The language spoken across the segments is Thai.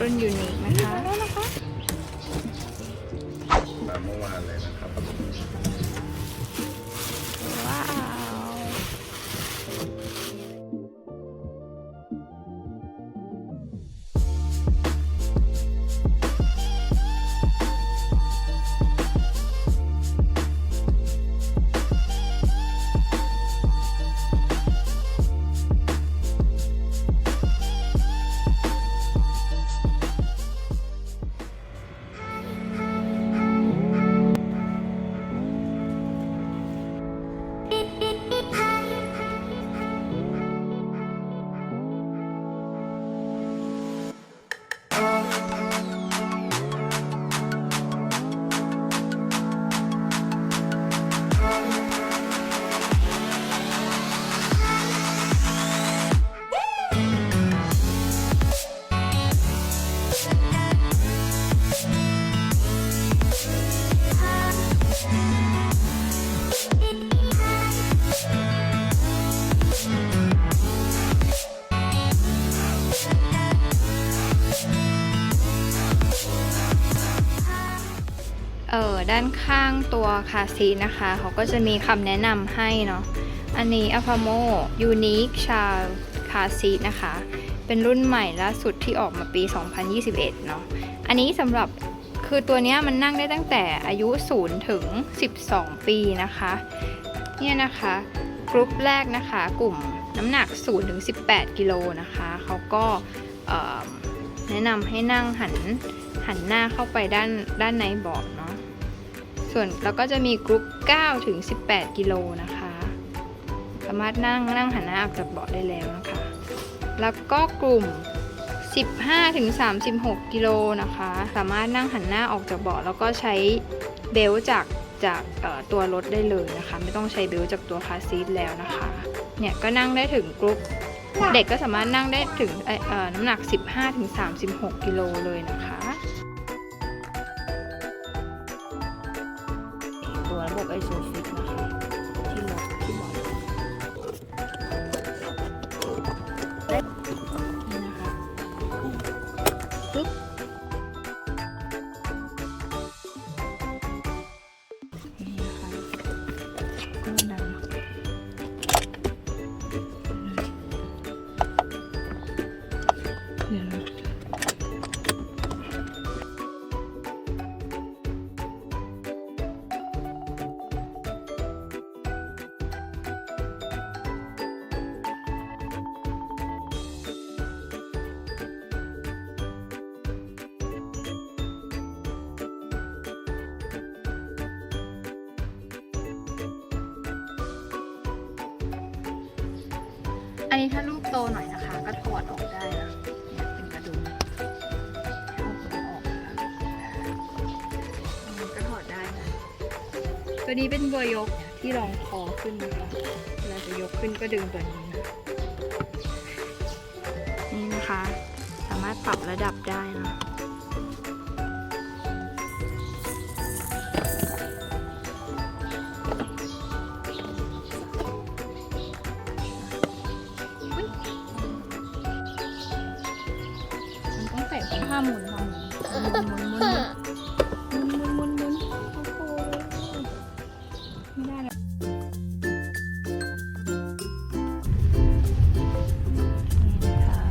รุ่นยูนิคนะคะ แบบเมื่อวานเลยนะ ด้านข้างตัวคาซีนะคะ เขาก็จะมีคำแนะนำให้เนาะ อันนี้ a p a m o Unique Child Car Seat นะคะ เป็นรุ่นใหม่ล่าสุดที่ออกมาปี 2021 เนาะ อันนี้สำหรับคือตัวนี้มันนั่งได้ตั้งแต่อายุ 0 ถึง 12 ปีนะคะ เนี่ยนะคะกรุ๊ปแรกนะคะกลุ่มน้ำหนัก 0 ถึง 18 กิโลนะคะ เขาก็แนะนำให้นั่งหันหันหน้าเข้าไปด้านด้านในเบาะเนาะ ส่วนแล้วก็จะมีกรุ๊ป9ถึง18 กิโลนะคะ สามารถนั่งนั่งหันหน้าออกจากเบาะได้แล้วนะคะ แล้วก็กลุ่ม 15ถึง36 กิโลนะคะ สามารถนั่งหันหน้าออกจากเบาะแล้วก็ใช้เบลต์จากจากเอ่อตัวรถได้เลยนะคะ ไม่ต้องใช้เบลต์จากตัวคาร์ซีทแล้วนะคะ เนี่ยก็นั่งได้ถึงกรุ๊ปเด็กก็สามารถนั่งได้ถึงเอ่อเอ่อน้ำหนัก 15ถึง36 กิโลเลยนะคะ ตัวร อันนี้ถ้าลูกโตหน่อยนะคะ ก็ถอดออกได้นะเนี่ยเป็นกระดุมเอาออกนะคะมันก็ถอดได้นะตัวนี้เป็นเบอร์ยกที่รองคอขึ้นนะคะเวลาจะยกขึ้นก็ดึงตัวนี้นะนี่นะคะ สามารถปรับระดับได้นะ ใส่เป็นผ้าหมุนผ้าหมุนหมุนหมุนหมุนหมุนหมุนหมุนโอ้โหไม่ได้แล้วนี่นะคะ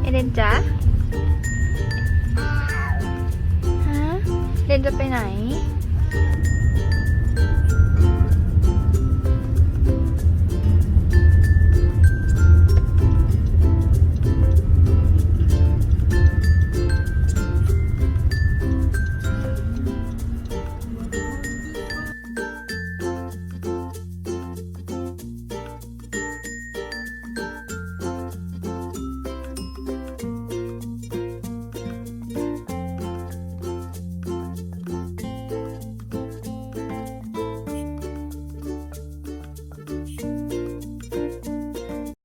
เอเดนจ๊ะฮะเดนจะไปไหน